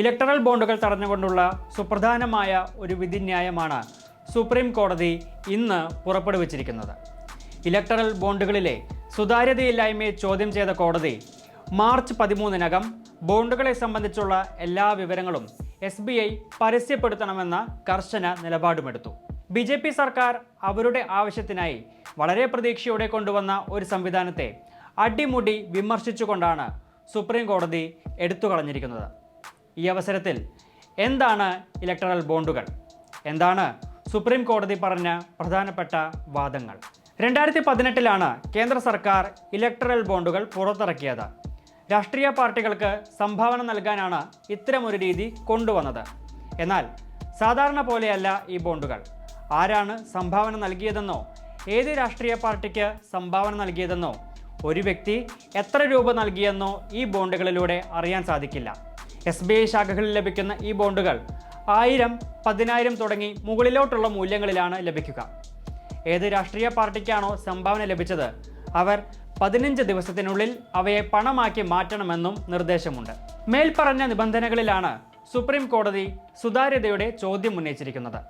Electoral ബോണ്ടുകൾ തടഞ്ഞുകൊണ്ടുള്ള സുപ്രധാനമായ ഒരു വിധിന്യായമാണ് സുപ്രീം കോടതി ഇന്ന് പുറപ്പെടുവിച്ചിരിക്കുന്നത്. ഇലക്ടറൽ ബോണ്ടുകളിലെ സുതാര്യതയില്ലായ്മയെ ചോദ്യം ചെയ്ത കോടതി മാർച്ച് പതിമൂന്നിനകം ബോണ്ടുകളെ സംബന്ധിച്ചുള്ള എല്ലാ വിവരങ്ങളും എസ് ബി ഐ പരസ്യപ്പെടുത്തണമെന്ന കർശന നിലപാടുമെടുത്തു. ബി ജെ പി സർക്കാർ അവരുടെ ആവശ്യത്തിനായി വളരെ പ്രതീക്ഷയോടെ കൊണ്ടുവന്ന ഒരു സംവിധാനത്തെ അടിമുടി വിമർശിച്ചുകൊണ്ടാണ് സുപ്രീം കോടതി എടുത്തു കളഞ്ഞിരിക്കുന്നത് ഈ അവസരത്തിൽ എന്താണ് ഇലക്ടറൽ ബോണ്ടുകൾ എന്താണ് സുപ്രീം കോടതി പറഞ്ഞ പ്രധാനപ്പെട്ട വാദങ്ങൾ? രണ്ടായിരത്തി പതിനെട്ടിലാണ് കേന്ദ്ര സർക്കാർ ഇലക്ടറൽ ബോണ്ടുകൾ പുറത്തിറക്കിയത്. രാഷ്ട്രീയ പാർട്ടികൾക്ക് സംഭാവന നൽകാനാണ് ഇത്തരമൊരു രീതി കൊണ്ടുവന്നത്. എന്നാൽ സാധാരണ പോലെയല്ല ഈ ബോണ്ടുകൾ ആരാണ് സംഭാവന നൽകിയതെന്നോ ഏത് രാഷ്ട്രീയ പാർട്ടിക്ക് സംഭാവന നൽകിയതെന്നോ ഒരു വ്യക്തി എത്ര രൂപ നൽകിയെന്നോ ഈ ബോണ്ടുകളിലൂടെ അറിയാൻ സാധിക്കില്ല. എസ് ബി ഐ ശാഖകളിൽ ലഭിക്കുന്ന ഈ ബോണ്ടുകൾ ആയിരം പതിനായിരം തുടങ്ങി മുകളിലോട്ടുള്ള മൂല്യങ്ങളിലാണ് ലഭിക്കുക. ഏത് രാഷ്ട്രീയ പാർട്ടിക്കാണോ സംഭാവന ലഭിച്ചത് അവർ പതിനഞ്ച് ദിവസത്തിനുള്ളിൽ അവയെ പണമാക്കി മാറ്റണമെന്നും നിർദ്ദേശമുണ്ട്. മേൽപ്പറഞ്ഞ നിബന്ധനകളിലാണ് സുപ്രീം കോടതി സുതാര്യതയുടെ ചോദ്യം ഉന്നയിച്ചിരിക്കുന്നത്.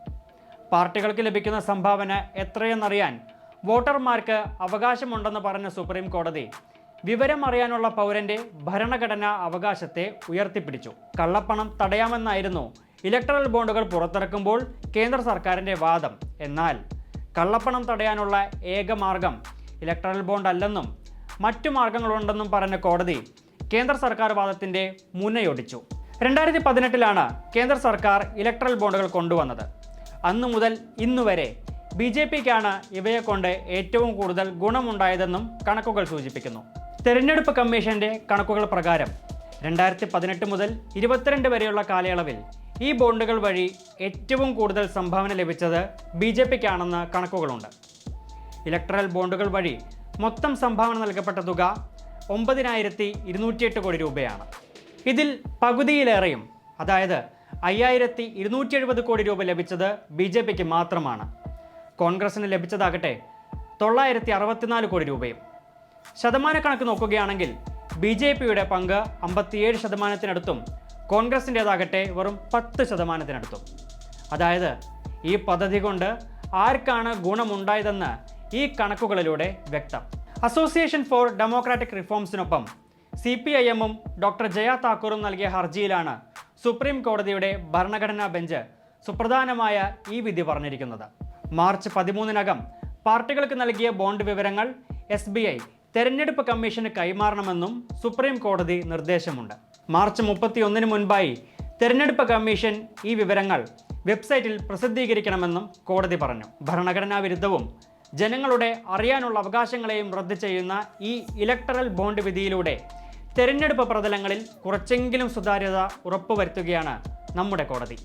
പാർട്ടികൾക്ക് ലഭിക്കുന്ന സംഭാവന എത്രയെന്നറിയാൻ വോട്ടർമാർക്ക് അവകാശമുണ്ടെന്ന് പറഞ്ഞ സുപ്രീം കോടതി വിവരം അറിയാനുള്ള പൗരന്റെ ഭരണഘടനാ അവകാശത്തെ ഉയർത്തിപ്പിടിച്ചു. കള്ളപ്പണം തടയാമെന്നായിരുന്നു ഇലക്ട്രൽ ബോണ്ടുകൾ പുറത്തിറക്കുമ്പോൾ കേന്ദ്ര സർക്കാരിന്റെ വാദം. എന്നാൽ കള്ളപ്പണം തടയാനുള്ള ഏക മാർഗം ഇലക്ട്രൽ ബോണ്ട് അല്ലെന്നും മറ്റു മാർഗങ്ങളുണ്ടെന്നും പറഞ്ഞ കോടതി കേന്ദ്ര സർക്കാർ വാദത്തിന്റെ മുനയൊടിച്ചു. രണ്ടായിരത്തി പതിനെട്ടിലാണ് കേന്ദ്ര സർക്കാർ ഇലക്ട്രൽ ബോണ്ടുകൾ കൊണ്ടുവന്നത്. അന്നു മുതൽ ഇന്നുവരെ ബി ജെ പിക്കാണ് ഇവയെക്കൊണ്ട് ഏറ്റവും കൂടുതൽ ഗുണമുണ്ടായതെന്നും കണക്കുകൾ സൂചിപ്പിക്കുന്നു. തെരഞ്ഞെടുപ്പ് കമ്മീഷന്റെ കണക്കുകൾ പ്രകാരം രണ്ടായിരത്തി പതിനെട്ട് മുതൽ ഇരുപത്തിരണ്ട് വരെയുള്ള കാലയളവിൽ ഈ ബോണ്ടുകൾ വഴി ഏറ്റവും കൂടുതൽ സംഭാവന ലഭിച്ചത് ബി ജെ പിക്കാണെന്ന് കണക്കുകളുണ്ട്. ഇലക്ട്രൽ ബോണ്ടുകൾ വഴി മൊത്തം സംഭാവന നൽകപ്പെട്ട തുക ഒമ്പതിനായിരത്തി ഇരുന്നൂറ്റിയെട്ട് കോടി രൂപയാണ്. ഇതിൽ പകുതിയിലേറെയും അതായത് അയ്യായിരത്തി ഇരുന്നൂറ്റി എഴുപത് കോടി രൂപ ലഭിച്ചത് ബി ജെ പിക്ക് മാത്രമാണ്. കോൺഗ്രസിന് ലഭിച്ചതാകട്ടെ തൊള്ളായിരത്തി അറുപത്തിനാല് കോടി രൂപയും. ശതമാന കണക്ക് നോക്കുകയാണെങ്കിൽ ബി ജെ പിയുടെ പങ്ക് അമ്പത്തിയേഴ് ശതമാനത്തിനടുത്തും കോൺഗ്രസിന്റേതാകട്ടെ വെറും പത്ത് ശതമാനത്തിനടുത്തും. അതായത് ഈ പദ്ധതി കൊണ്ട് ആർക്കാണ് ഗുണമുണ്ടായതെന്ന് ഈ കണക്കുകളിലൂടെ വ്യക്തം. അസോസിയേഷൻ ഫോർ ഡെമോക്രാറ്റിക് റിഫോംസിനൊപ്പം സി പി ഐ എമ്മും ഡോക്ടർ ജയ താക്കൂറും നൽകിയ ഹർജിയിലാണ് സുപ്രീം കോടതിയുടെ ഭരണഘടനാ ബെഞ്ച് സുപ്രധാനമായ ഈ വിധി പറഞ്ഞിരിക്കുന്നത്. മാർച്ച് പതിമൂന്നിനകം പാർട്ടികൾക്ക് നൽകിയ ബോണ്ട് വിവരങ്ങൾ എസ് തെരഞ്ഞെടുപ്പ് കമ്മീഷന് കൈമാറണമെന്നും സുപ്രീം കോടതി നിർദ്ദേശമുണ്ട്. മാർച്ച് മുപ്പത്തിയൊന്നിന് മുൻപായി തെരഞ്ഞെടുപ്പ് കമ്മീഷൻ ഈ വിവരങ്ങൾ വെബ്സൈറ്റിൽ പ്രസിദ്ധീകരിക്കണമെന്നും കോടതി പറഞ്ഞു. ഭരണഘടനാ വിരുദ്ധവും ജനങ്ങളുടെ അറിയാനുള്ള അവകാശങ്ങളെയും റദ്ദ് ചെയ്യുന്ന ഈ ഇലക്ടറൽ ബോണ്ട് വിധിയിലൂടെ തെരഞ്ഞെടുപ്പ് പ്രതലങ്ങളിൽ കുറച്ചെങ്കിലും സുതാര്യത ഉറപ്പുവരുത്തുകയാണ് നമ്മുടെ കോടതി.